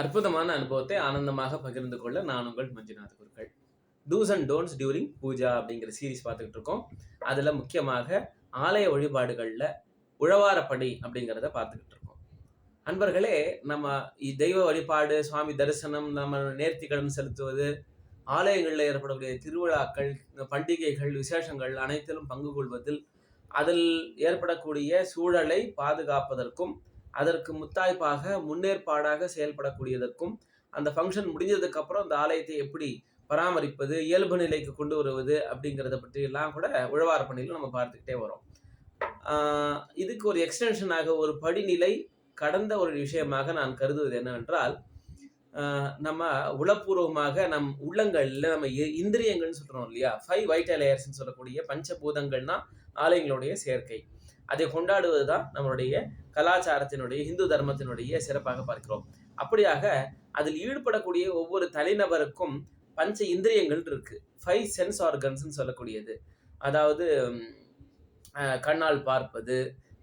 அற்புதமான அனுபவத்தை ஆனந்தமாக பகிர்ந்து கொள்ள நான் உங்கள் Manjunath Gurukkal. Dos and don'ts during puja அப்படிங்கிற சீரிஸ் பார்த்துக்கிட்டு இருக்கோம். அதில் முக்கியமாக ஆலய வழிபாடுகளில் உழவாரப்படி அப்படிங்கிறத பார்த்துக்கிட்டு இருக்கோம். அன்பர்களே நம்ம தெய்வ வழிபாடு சுவாமி தரிசனம் நம்ம நேர்த்திக்கடன் செலுத்துவது ஆலயங்களில் ஏற்படக்கூடிய திருவிழாக்கள் இந்த பண்டிகைகள் விசேஷங்கள் அனைத்திலும் பங்கு கொள்வதில் அதில் ஏற்படக்கூடிய சூழலை பாதுகாப்பதற்கும் அதற்கு முத்தாய்ப்பாக முன்னேற்பாடாக செயல்படக்கூடியதற்கும் அந்த ஃபங்க்ஷன் முடிஞ்சதுக்கு அப்புறம் அந்த ஆலயத்தை எப்படி பராமரிப்பது இயல்பு நிலைக்கு கொண்டு வருவது அப்படிங்கிறத பற்றி எல்லாம் கூட உழவார பணியில் நம்ம பார்த்துக்கிட்டே வரோம். இதுக்கு ஒரு எக்ஸ்டென்ஷனாக ஒரு படிநிலை கடந்த ஒரு விஷயமாக நான் கருதுவது என்னவென்றால் நம்ம உளப்பூர்வமாக நம் உள்ளங்கள்ல நம்ம இ- இந்திரியங்கள்னு சொல்றோம் இல்லையா? ஃபைவ் வைட்டல் லேயர்ஸ்னு சொல்லக்கூடிய பஞ்சபூதங்கள்னா ஆலயங்களுடைய சேர்க்கை. அதை கொண்டாடுவது தான் நம்மளுடைய கலாச்சாரத்தினுடைய இந்து தர்மத்தினுடைய சிறப்பாக பார்க்கிறோம். அப்படியாக அதில் ஈடுபடக்கூடிய ஒவ்வொரு தனிநபருக்கும் பஞ்ச இந்திரியங்கள் இருக்கு. ஃபைவ் சென்ஸ் ஆர்கன்ஸ்ன்னு சொல்லக்கூடியது. அதாவது கண்ணால் பார்ப்பது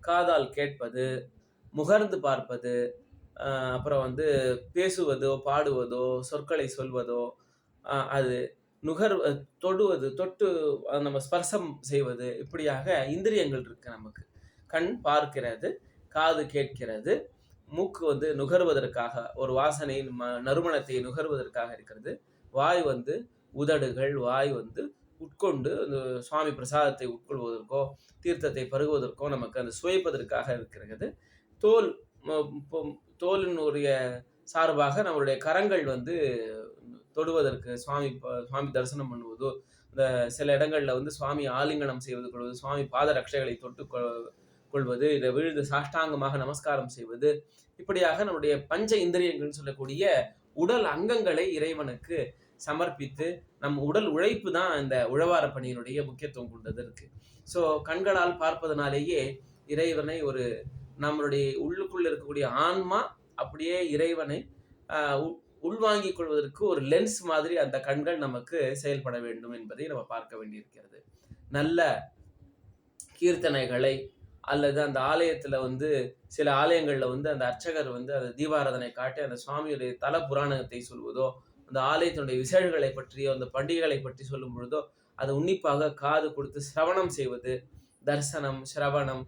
காதால் கேட்பது முகர்ந்து பார்ப்பது அப்புறம் வந்து பேசுவதோ பாடுவதோ சொற்களை சொல்வதோ அது நுகர் தொடுவது தொட்டு நம்ம ஸ்பர்சம் செய்வது இப்படியாக இந்திரியங்கள் இருக்கு நமக்கு. கண் பார்க்கிறது காது கேட்கிறது மூக்கு வந்து நுகர்வதற்காக ஒரு வாசனை ம- நறுமணத்தை நுகர்வதற்காக இருக்கிறது. வாய் வந்து உதடுகள் வாய் வந்து உட்கொண்டு அந்த சுவாமி பிரசாதத்தை உட்கொள்வதற்கோ தீர்த்தத்தை பருகுவதற்கோ நமக்கு அந்த சுவைப்பதற்காக இருக்கிறது. தோல் தோலினுடைய சார்பாக நம்மளுடைய கரங்கள் வந்து தொடுவதற்கு சுவாமி சுவாமி தரிசனம் பண்ணுவதோ இந்த சில இடங்களில் வந்து சுவாமி ஆலிங்கனம் செய்வது கொள்வது சுவாமி பாத ரட்சைகளை தொட்டு கொ- கொள்வது இதை விழுந்து சாஷ்டாங்கமாக நமஸ்காரம் செய்வது இப்படியாக நம்முடைய பஞ்ச இந்திரியங்கள்னு சொல்லக்கூடிய உடல் அங்கங்களை இறைவனுக்கு சமர்ப்பித்து நம் உடல் உழைப்பு தான் இந்த உழவார பணியினுடைய முக்கியத்துவம் கொண்டது இருக்கு. ஸோ கண்களால் பார்ப்பதனாலேயே இறைவனை ஒரு நம்மளுடைய உள்ளுக்குள்ள இருக்கக்கூடிய ஆன்மா அப்படியே இறைவனை ஆஹ், உள்- உள்வாங்கிக் கொள்வதற்கு ஒரு லென்ஸ் மாதிரி அந்த கண்கள் நமக்கு செயல்பட வேண்டும் என்பதை நம்ம பார்க்க வேண்டியிருக்கிறது. நல்ல கீர்த்தனைகளை அல்லது அந்த ஆலயத்துல வந்து சில ஆலயங்கள்ல வந்து அந்த அர்ச்சகர் வந்து அந்த தீபாராதனை காட்டி அந்த சுவாமியுடைய தல புராணத்தை சொல்வதோ அந்த ஆலயத்தினுடைய விசேஷங்களை பற்றியோ அந்த பண்டிகைகளை பற்றி சொல்லும் பொழுதோ அதை உன்னிப்பாக காது கொடுத்து சிரவணம் செய்வது தரிசனம் சிரவணம்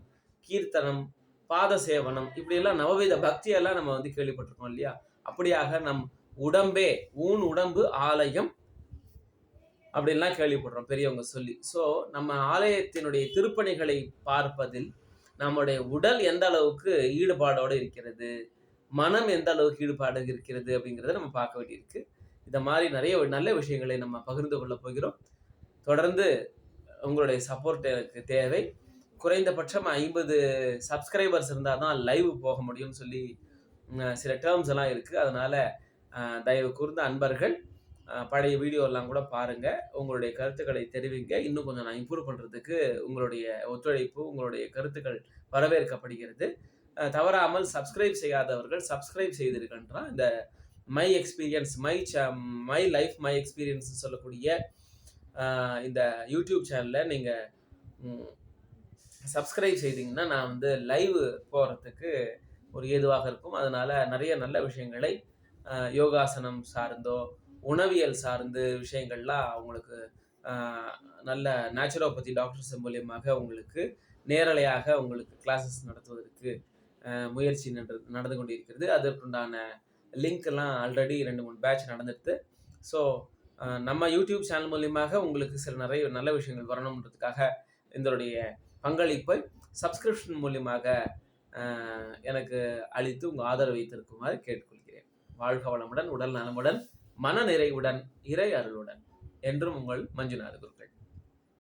கீர்த்தனம் பாத சேவனம் இப்படியெல்லாம் நவவித பக்தியெல்லாம் நம்ம வந்து கேள்விப்பட்டிருக்கோம் இல்லையா? அப்படியாக நம் உடம்பே ஊன் உடம்பு ஆலயம் அப்படின்லாம் கேள்விப்படுறோம் பெரியவங்க சொல்லி. ஸோ நம்ம ஆலயத்தினுடைய திருப்பணிகளை பார்ப்பதில் நம்முடைய உடல் எந்த அளவுக்கு ஈடுபாடோடு இருக்கிறது? மனம் எந்த அளவுக்கு ஈடுபாடு இருக்கிறது? அப்படிங்கிறத நம்ம பார்க்க வேண்டியிருக்கு. இந்த மாதிரி நிறைய நல்ல விஷயங்களை நம்ம பகிர்ந்து கொள்ள போகிறோம். தொடர்ந்து உங்களுடைய சப்போர்ட் எனக்கு தேவை. குறைந்தபட்சம் ஐம்பது சப்ஸ்கிரைபர்ஸ் இருந்தால் தான் லைவ் போக முடியும்னு சொல்லி சில டேர்ம்ஸ் எல்லாம் இருக்குது அதனால் தயவு கூர்ந்த அன்பர்கள் பழைய வீடியோலாம் கூட பாருங்கள் உங்களுடைய கருத்துக்களை தெரிவிங்க. இன்னும் கொஞ்சம் நான் இம்ப்ரூவ் பண்ணுறதுக்கு உங்களுடைய ஒத்துழைப்பு உங்களுடைய கருத்துக்கள் வரவேற்கப்படுகிறது. தவறாமல் சப்ஸ்கிரைப் செய்யாதவர்கள் சப்ஸ்கிரைப் செய்திருக்கின்றான் இந்த my experience my my life my experience சொல்லக்கூடிய இந்த யூடியூப் சேனலில் நீங்கள் சப்ஸ்கிரைப் செய்தீங்கன்னா நான் வந்து லைவ் போகிறதுக்கு ஒரு ஏதுவாக இருக்கும். அதனால் நிறைய நல்ல விஷயங்களை யோகாசனம் சார்ந்தோ உணவியல் சார்ந்து விஷயங்கள்லாம் அவங்களுக்கு நல்ல நேச்சுரோபதி டாக்டர்ஸ் மூலியமாக உங்களுக்கு நேரலையாக உங்களுக்கு கிளாஸஸ் நடத்துவதற்கு முயற்சி நட- நடந்து கொண்டிருக்கிறது. அதற்குண்டான லிங்க் எல்லாம் ஆல்ரெடி ரெண்டு மூணு பேட்ச் நடந்துடுது ஸோ நம்ம யூடியூப் சேனல் மூலியமாக உங்களுக்கு சில நிறைய நல்ல விஷயங்கள் வரணுன்றதுக்காக இதனுடைய பங்களிப்பை சப்ஸ்கிரிப்ஷன் மூலியமாக எனக்கு அளித்து உங்கள் ஆதரவை வைத்திருக்குமாறு கேட்டுக்கொள்கிறேன். வாழ்க வளமுடன் உடல் நலமுடன். மன நிறைவுடன் இறை அருளுடன் என்றும் உங்கள் மஞ்சுநாத குருக்கள்